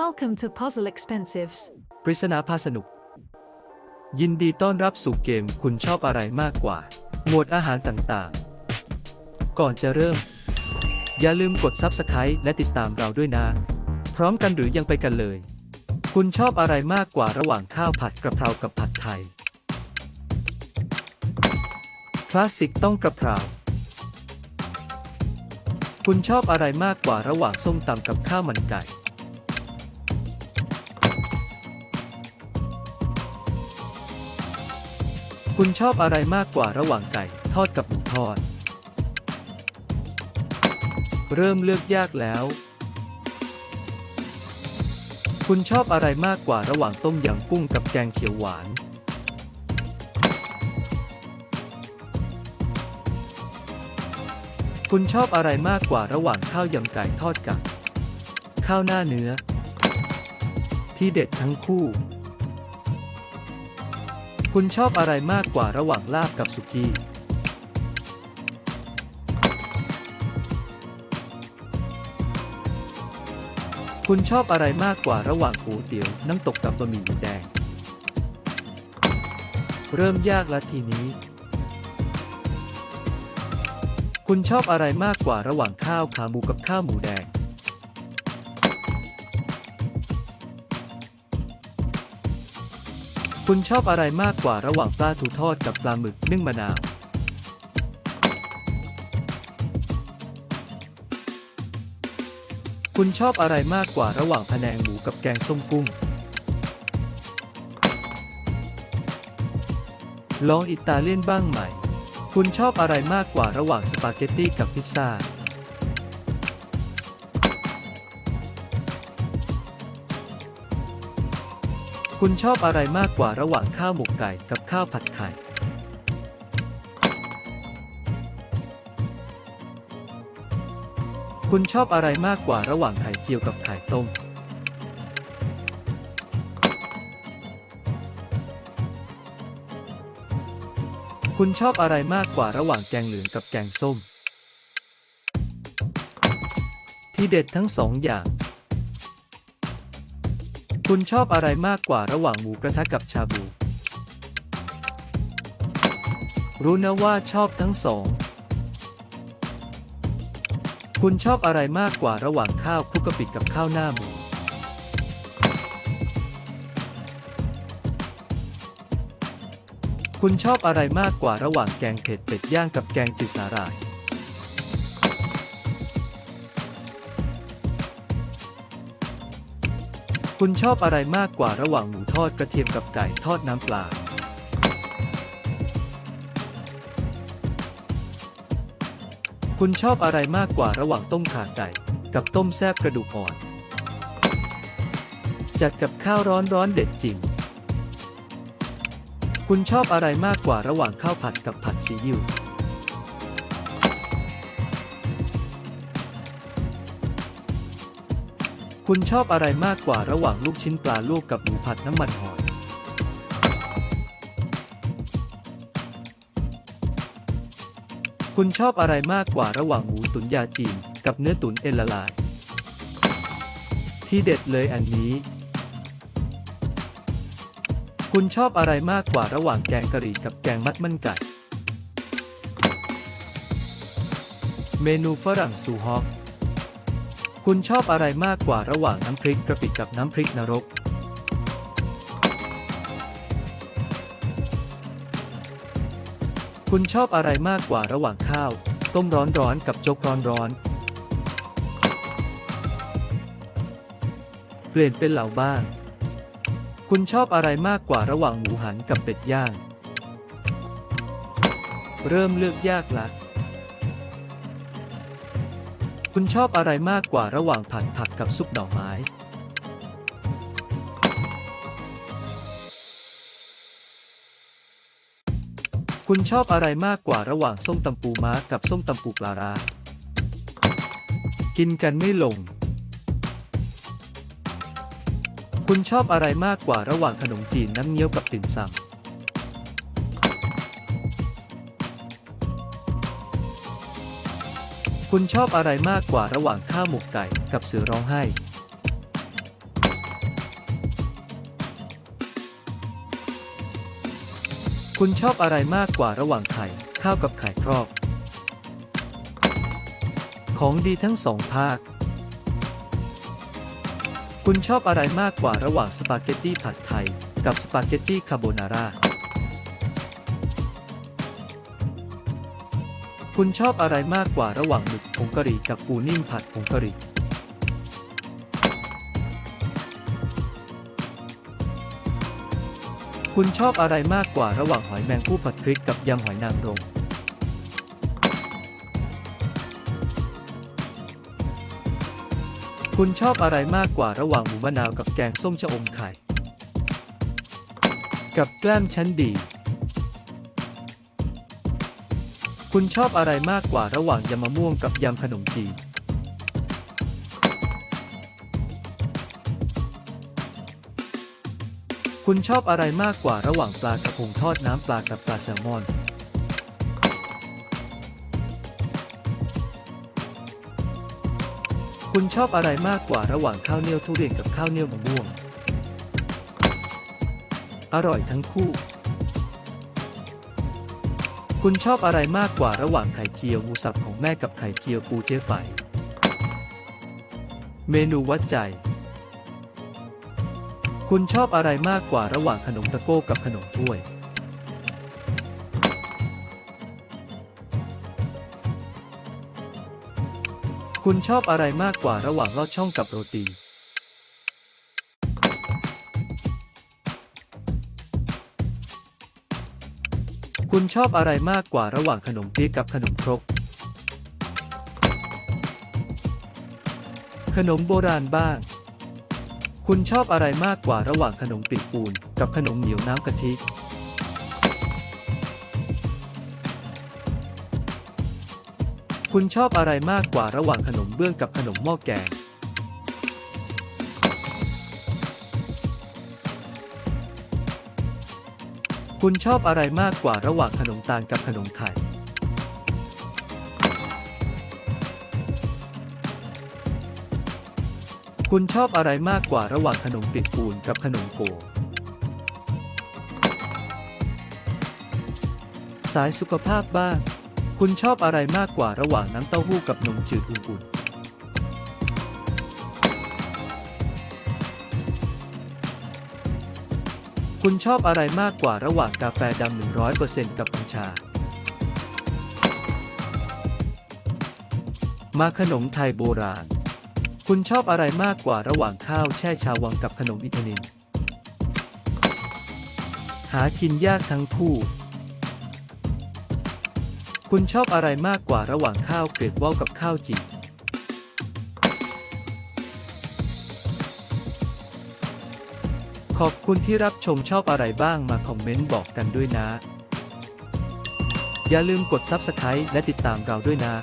Welcome to Puzzle Expensives. ปริศนาพาสนุก ยินดีต้อนรับสู่เกมคุณชอบอะไรมากกว่า หมวดอาหารต่างๆ ก่อนจะเริ่ม อย่าลืมกด Subscribe และติดตามเราด้วยนะ พร้อมกันหรือยังไปกันเลย คุณชอบอะไรมากกว่าระหว่างข้าวผัดกระเพรากับผัดไทย คลาสสิกต้องกระเพราคุณชอบอะไรมากกว่าระหว่างส้มตำกับข้าวมันไก่ คุณชอบอะไรมากกว่าระหว่างไก่ทอดกับหมูทอด เริ่มเลือกยากแล้ว คุณชอบอะไรมากกว่าระหว่างต้มยำกุ้งกับแกงเขียวหวาน คุณชอบอะไรมากกว่าระหว่างข้าวยำไก่ทอดกับ ข้าวหน้าเนื้อ ที่เด็ดทั้งคู่ คุณชอบอะไรมากกว่าระหว่างลาบกับสุกี้ คุณชอบอะไรมากกว่าระหว่างก๋วยเตี๋ยวน้ำตกกับบะหมี่หมูแดง เริ่มยากแล้วทีนี้ คุณชอบอะไรมากกว่าระหว่างข้าวขาหมูกับข้าวหมูแดง คุณชอบอะไรมากกว่าระหว่างปลาทูทอดกับปลาหมึกนึ่งมะนาว คุณชอบอะไรมากกว่าระหว่างพะแนงหมูกับแกงส้มกุ้ง ลองอิตาเลียนบ้างไหม คุณชอบอะไรมากกว่าระหว่างสปาเกตตี้กับพิซซ่า คุณชอบอะไรมากกว่าระหว่างข้าวหมกไก่กับข้าวผัดไข่คุณชอบอะไรมากกว่าระหว่างไข่เจียวกับไข่ต้ม คุณชอบอะไรมากกว่าระหว่างแกงเหลืองกับแกงส้ม ที่เด็ดทั้งสองอย่าง คุณชอบอะไรมากกว่าระหว่างหมูกระทะกับชาบู รู้นะว่าชอบทั้งสอง คุณชอบอะไรมากกว่าระหว่างข้าวคลุกกะปิกับข้าวหน้าหมูคุณชอบอะไรมากกว่าระหว่างแกงเผ็ดเป็ดย่างกับแกงจืดสาหร่าย คุณชอบอะไรมากกว่าระหว่างหมูทอดกระเทียมกับไก่ทอดน้ำปลา คุณชอบอะไรมากกว่าระหว่างต้มข่าไก่ กับต้มแซบกระดูกอ่อน จัดกับข้าวร้อนร้อนๆเด็ดจริง คุณชอบอะไรมากกว่าระหว่างข้าวผัดกับผัดซีอิ๊ว คุณชอบอะไรมากกว่าระหว่างลูกชิ้นปลาลวกกับหมูผัดน้ำมันหอย คุณชอบอะไรมากกว่าระหว่างหมูตุ๋นยาจีน กับเนื้อตุ๋นเอ็นละลาย ที่เด็ดเลยอันนี้ คุณชอบอะไรมากกว่าระหว่างแกงกะหรี่กับแกงมัดมันไก่ เมนูฝรั่งซูฮอก คุณชอบอะไรมากกว่าระหว่างน้ำพริกกะปิกับน้ำพริกนรก คุณชอบอะไรมากกว่าระหว่างข้าว ต้มร้อนๆกับโจ๊กร้อนๆเปลี่ยนเป็นเหล่าบ้าง คุณชอบอะไรมากกว่าระหว่างหมูหันกับเป็ดย่าง เริ่มเลือกยากละ คุณชอบอะไรมากกว่าระหว่างผัดผักกับซุปหน่อไม้ คุณชอบอะไรมากกว่าระหว่างส้มตำปูม้ากับส้มตำปูปลาร้ากินกันไม่ลง คุณชอบอะไรมากกว่าระหว่างขนมจีนน้ำเงี้ยวกับติ่มซำ คุณชอบอะไรมากกว่าระหว่างข้าวหมกไก่กับเสือร้องไห้ คุณชอบอะไรมากกว่าระหว่างไข่ข้าวกับไข่ครอบ ของดีทั้งสองภาค คุณชอบอะไรมากกว่าระหว่างสปาเกตตี้ผัดไทยกับสปาเกตตี้คาโบนาร่า คุณชอบอะไรมากกว่าระหว่างหมึกผงกะหรี่กับปูนิ่มผัดผงกะหรี่คุณชอบอะไรมากกว่าระหว่างหอยแมงผู้ผัดพริกกับยำหอยนางรม คุณชอบอะไรมากกว่าระหว่างหมูมะนาวกับแกงส้มชะอมไข่ กับแกล้มชั้นดี คุณชอบอะไรมากกว่าระหว่างยำมะม่วงกับยำขนมจีน คุณชอบอะไรมากกว่าระหว่างปลากระพงทอดน้ำปลากับปลาแซลมอน คุณชอบอะไรมากกว่าระหว่างข้าวเหนียวทุเรียนกับข้าวเหนียวมะม่วง อร่อยทั้งคู่ คุณชอบอะไรมากกว่าระหว่างไข่เจียวหมูสับของแม่กับไข่เจียวปูเจ๊ไฝเมนูวัดใจ คุณชอบอะไรมากกว่าระหว่างขนมตะโก้กับขนมถ้วย คุณชอบอะไรมากกว่าระหว่างลอดช่องกับโรตี คุณชอบอะไรมากกว่าระหว่างขนมเปี๊ยกับขนมครก ขนมโบราณบ้าง คุณชอบอะไรมากกว่าระหว่างขนมปีกปูน กับขนมเหนียวน้ำกะทิคุณชอบอะไรมากกว่าระหว่างขนมเบื้องกับขนมหม้อแกง คุณชอบอะไรมากกว่าระหว่างขนมตาลกับขนมไข่คุณชอบอะไรมากกว่าระหว่างขนมปีกปูนกับขนมโกสายสุขภาพบ้าง คุณชอบอะไรมากกว่าระหว่างน้ำเต้าหู้กับนมจืดอุ่นๆ คุณชอบอะไรมากกว่าระหว่างกาแฟดำ100%กับกัญชา มาขนมไทยโบราณ คุณชอบอะไรมากกว่าระหว่างข้าวแช่ชาวังกับขนมอิตาลินหากินยากทั้งคู่ คุณชอบอะไรมากกว่าระหว่างข้าวเกรดว่าวกับข้าวจี่ ขอบคุณที่รับชมชอบอะไรบ้างมาคอมเมนต์บอกกันด้วยนะ อย่าลืมกด Subscribe และติดตามเราด้วยนะ